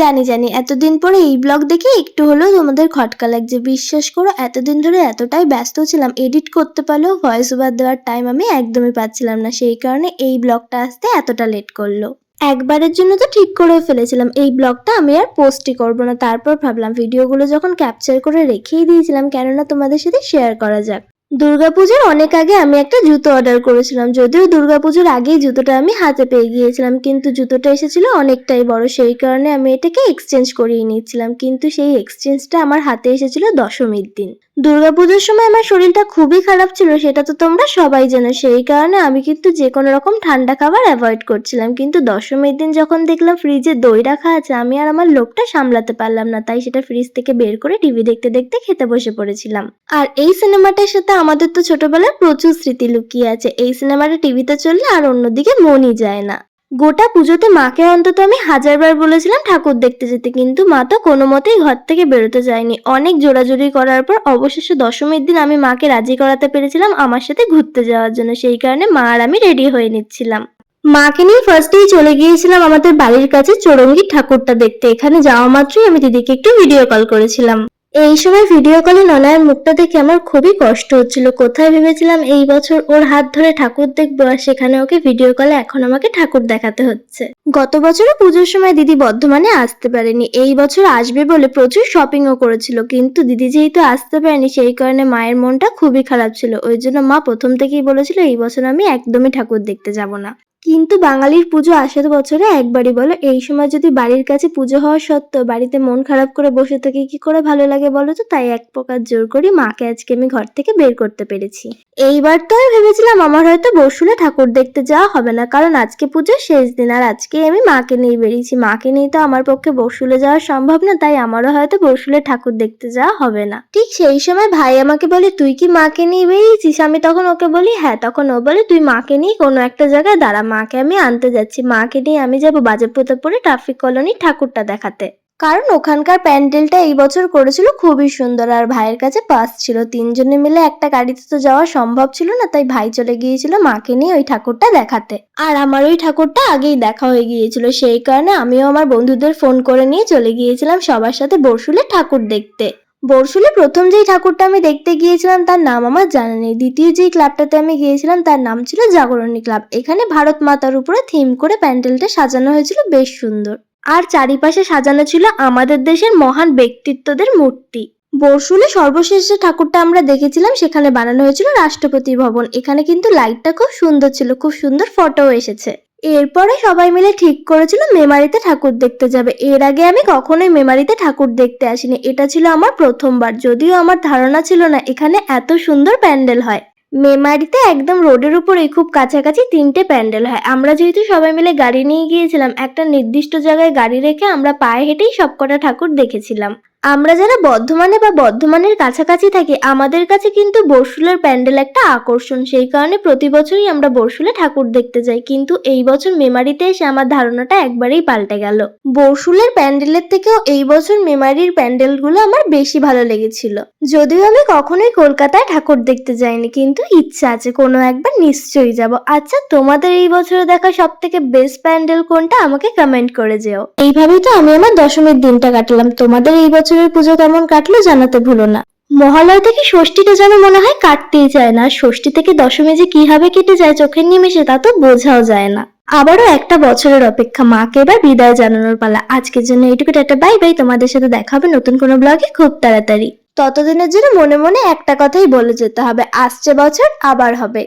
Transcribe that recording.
জানি জানি। এতদিন পরে এই ব্লগ দেখে একটু হলেও তোমাদের খটকা লাগছে। বিশ্বাস করো, এতদিন ধরে এতটাই ব্যস্ত ছিলাম। এডিট করতে পারলেও ভয়েস ওভার দেওয়ার টাইম আমি একদমই পাচ্ছিলাম না। সেই কারণে এই ব্লগটা আসতে এতটা লেট করল। একবারের জন্য তো ঠিক করে ফেলেছিলাম। এই ব্লগটা আমি আর পোস্টই করব না। তারপর ভাবলাম ভিডিওগুলো যখন ক্যাপচার করে রেখেই দিয়েছিলাম। কেননা তোমাদের সাথে শেয়ার করা যাক। দুর্গাপুজোর অনেক আগে আমি একটা জুতো অর্ডার করেছিলাম। যদিও দুর্গাপুজোর আগেই জুতোটা আমি হাতে পেয়ে গিয়েছিলাম, কিন্তু জুতোটা এসেছিল অনেকটাই বড়। সেই কারণে আমি এটাকে এক্সচেঞ্জ করিয়ে নিয়েছিলাম, কিন্তু সেই এক্সচেঞ্জটা আমার হাতে এসেছিল দশমীর দিন। দুর্গাপুজোর সময় আমার শরীরটা খুবই খারাপ ছিল, সেটা তো তোমরা সবাই জানো। সেই কারণে আমি কিন্তু যে কোনো রকম ঠান্ডা খাবার অ্যাভয়েড করছিলাম, কিন্তু দশমীর দিন যখন দেখলাম ফ্রিজে দই রাখা আছে, আমি আর আমার লোকটা সামলাতে পারলাম না, তাই সেটা ফ্রিজ থেকে বের করে টিভি দেখতে দেখতে খেতে বসে পড়েছিলাম। আর এই সিনেমাটার সাথে আমাদের তো ছোটবেলায় প্রচুর স্মৃতি লুকিয়ে আছে। এই সিনেমাটা টিভিতে চললে আর অন্যদিকে মনই যায় না। গোটা পুজোতে মাকে অন্তত আমি হাজারবার বলেছিলাম ঠাকুর দেখতে যেতে, কিন্তু মা তো কোনো মতেই ঘর থেকে বেরোতে যায়নি। অনেক জোরাজোরি করার পর অবশেষে দশমীর দিন আমি মাকে রাজি করাতে পেরেছিলাম আমার সাথে ঘুরতে যাওয়ার জন্য। সেই কারণে মা আর আমি রেডি হয়ে নিচ্ছিলাম। মাকে নিয়ে ফার্স্টেই চলে গিয়েছিলাম আমাদের বাড়ির কাছে চৌরঙ্গি ঠাকুরটা দেখতে। এখানে যাওয়া মাত্রই আমি দিদিকে একটু ভিডিও কল করেছিলাম। এই সময় ভিডিও কলে ননায়ের মুখটা দেখে আমার খুবই কষ্ট হচ্ছিল। কোথায় ভেবেছিলাম এই বছর ওর হাত ধরে ঠাকুর দেখব আর সেখানে ওকে ভিডিও কলে এখন আমাকে ঠাকুর দেখাতে হচ্ছে। গত বছরও পুজোর সময় দিদি বর্ধমানে আসতে পারেনি। এই বছর আসবে বলে প্রচুর শপিংও করেছিল। কিন্তু দিদি যেহেতু আসতে পারেনি, সেই কারণে মায়ের মনটা খুবই খারাপ ছিল। ওই জন্য মা প্রথম থেকেই বলেছিল, এই বছর আমি একদমই ঠাকুর দেখতে যাব না। কিন্তু বাঙালির পুজো আসার বছরে একবারই বলো। এই সময় যদি বাড়ির কাছে পুজো হওয়া সত্ত্বেও বাড়িতে মন খারাপ করে বসে থেকে কি করে ভালো লাগে বলো তো? তাই এক প্রকার জোর করি মাকে আজকে আমি ঘর থেকে বের করতে পেরেছি। এইবার তো আমি ভেবেছিলাম আমার হয়তো বসুলে ঠাকুর দেখতে যাওয়া হবে না, কারণ আজকে পুজোর শেষ দিন আর আজকে আমি মাকে নিয়ে বেরিয়েছি। মাকে নিয়ে তো আমার পক্ষে বসুলে যাওয়া সম্ভব না, তাই আমারও হয়তো বসুলে ঠাকুর দেখতে যাওয়া হবে না। ঠিক সেই সময় ভাই আমাকে বলে, তুই কি মাকে নিয়ে বেরিয়েছিস? আমি তখন ওকে বলি হ্যাঁ তখন ও বলে, তুই মাকে নিয়ে কোনো একটা জায়গায় দাঁড়া মাকে আমি আনতে যাচ্ছি। মাকে নিয়ে আমি যাব বাজে পোতাপুরে ট্রাফিক কলোনি ঠাকুরটা দেখাতে। কারণ ওখানকার প্যান্ডেলটা এই বছর করেছিল খুবই সুন্দর আর ভাইয়ের কাছে পাস ছিল। তিনজনে মিলে একটা গাড়িতে তো যাওয়া সম্ভব ছিল না, তাই ভাই চলে গিয়েছিল মাকে নিয়ে ওই ঠাকুরটা দেখাতে। আর আমার ওই ঠাকুরটা আগেই দেখা হয়ে গিয়েছিল। সেই কারণে আমিও আমার বন্ধুদের ফোন করে নিয়ে চলে গিয়েছিলাম সবার সাথে বসুলে ঠাকুর দেখতে। বরশুলে প্রথম যেই ঠাকুরটা আমি দেখতে গিয়েছিলাম, তার নাম আমার জানা নেই। দ্বিতীয় যেই ক্লাবটাতে আমি গিয়েছিলাম, তার নাম ছিল জাগরণী ক্লাব। এখানে ভারত মাতার উপরে থিম করে প্যান্ডেলটা সাজানো হয়েছিল, বেশ সুন্দর। আর চারিপাশে সাজানো ছিল আমাদের দেশের মহান ব্যক্তিত্বদের মূর্তি। বরশুলে সর্বশেষ যে ঠাকুরটা আমরা দেখেছিলাম, সেখানে বানানো হয়েছিল রাষ্ট্রপতি ভবন। এখানে কিন্তু লাইটটা খুব সুন্দর ছিল, খুব সুন্দর ফটোও এসেছে। এরপরে সবাই মিলে ঠিক করেছিল মেমারিতে ঠাকুর দেখতে যাবে। এর আগে আমি কখনোই মেমারিতে ঠাকুর দেখতে আসিনি। এটা ছিল আমার প্রথমবার, যদিও আমার ধারণা ছিল না এখানে এত সুন্দর প্যান্ডেল হয়। মেমারিতে একদম রোডের উপরেই খুব কাছাকাছি তিনটে প্যান্ডেল হয়। আমরা যেহেতু সবাই মিলে গাড়ি নিয়ে গিয়েছিলাম, একটা নির্দিষ্ট জায়গায় গাড়ি রেখে আমরা পায়ে হেঁটেই সবকটা ঠাকুর দেখেছিলাম। আমরা যারা বর্ধমানে বা বর্ধমানের কাছাকাছি থাকি, আমাদের কাছে কিন্তু বরশুলের প্যান্ডেল একটা আকর্ষণ। সেই কারণে প্রতি বছরই আমরা বরশুলে ঠাকুর দেখতে যাই। কিন্তু এই বছর মেমারিতে এসে আমার ধারণাটা একবারেই পাল্টে গেল। বরশুলের প্যান্ডেলের থেকেও এই বছর মেমারির প্যান্ডেলগুলো আমার বেশি ভালো লেগেছিল। যদিও আমি কখনোই কলকাতায় ঠাকুর দেখতে যাইনি, কিন্তু ইচ্ছা আছে কোনো একবার নিশ্চয়ই যাব। আচ্ছা তোমাদের এই বছরে দেখা সব থেকে বেস্ট প্যান্ডেল কোনটা আমাকে কমেন্ট করে যেও। এইভাবেই তো আমি আমার দশমীর দিনটা কাটালাম। তোমাদের এই বছরের পুজো কেমন কাটলো জানাতে ভুলো না। মহালয় থেকে ষষ্ঠীটা যেন মনে হয় কাটতেই চায় না। ষষ্ঠী থেকে দশমী যে কীভাবে কেটে যায়, চোখের নিমেষে তা তো বোঝাও যায় না। আবারও একটা বছরের অপেক্ষা। মাকে এবার বিদায় জানানোর পালা। আজকের জন্য এইটুকু একটা বাই বাই। তোমাদের সাথে দেখা হবে নতুন কোনো ব্লগে খুব তাড়াতাড়ি। ততদিনের জন্য মনে মনে একটা কথাই বলে যেতে হবে। আসছে বছর, আবার হবে।